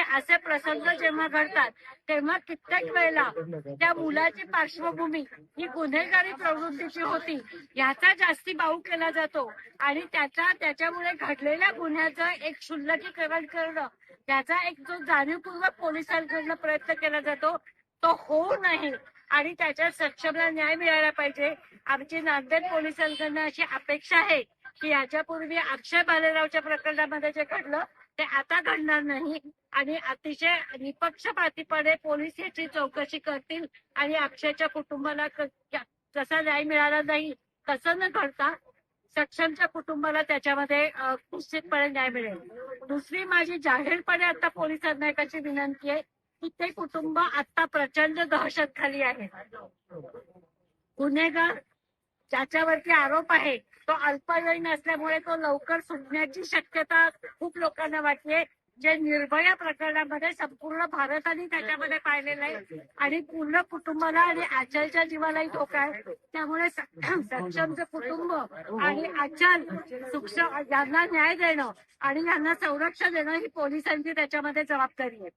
की असे प्रसंग जेव्हा घडतात तेव्हा कित्येक वेळेला त्या मुलाची पार्श्वभूमी ही गुन्हेगारी प्रवृत्तीची होती. याचा जास्ती बाऊ केला जातो. आणि त्याचा त्याच्यामुळे घडलेल्या गुन्ह्याचं एक क्षुल्लकीकरण करणं त्याचा एक जो जाणीवपूर्वक पोलिसांकडनं प्रयत्न केला जातो तो होऊ नये. आणि त्याच्या सक्षमला न्याय मिळाला पाहिजे. आमची नांदेड पोलिसांकडनं अशी अपेक्षा आहे की याच्यापूर्वी अक्षय बालेरावच्या प्रकरणामध्ये जे घडलं ते आता घडणार नाही. आणि अतिशय निपक्षपातीपणे पोलीस याची चौकशी करतील आणि अक्षयच्या कुटुंबाला कसा जसा न्याय मिळाला नाही तसं न घडता सक्षमच्या कुटुंबाला त्याच्यामध्ये निश्चितपणे न्याय मिळेल. दुसरी माझी जाहीरपणे आता पोलीस अधीक्षकाची विनंती आहे की ते कुटुंब आता प्रचंड दहशत खाली आहे. गुन्हेगार ज्याच्यावरती आरोप आहे तो अल्पवयीन असल्यामुळे तो लवकर सुटण्याची शक्यता खूप लोकांना वाटते. जे निर्भया प्रकरणामध्ये संपूर्ण भारताने त्याच्यामध्ये पाहिलेलं आहे. आणि पूर्ण कुटुंबाला आणि आचलच्या जीवालाही धोका आहे. त्यामुळे सक्षमचं कुटुंब आणि आचल सूक्ष्म यांना न्याय देणं आणि यांना संरक्षण देणं ही पोलिसांची त्याच्यामध्ये जबाबदारी आहे.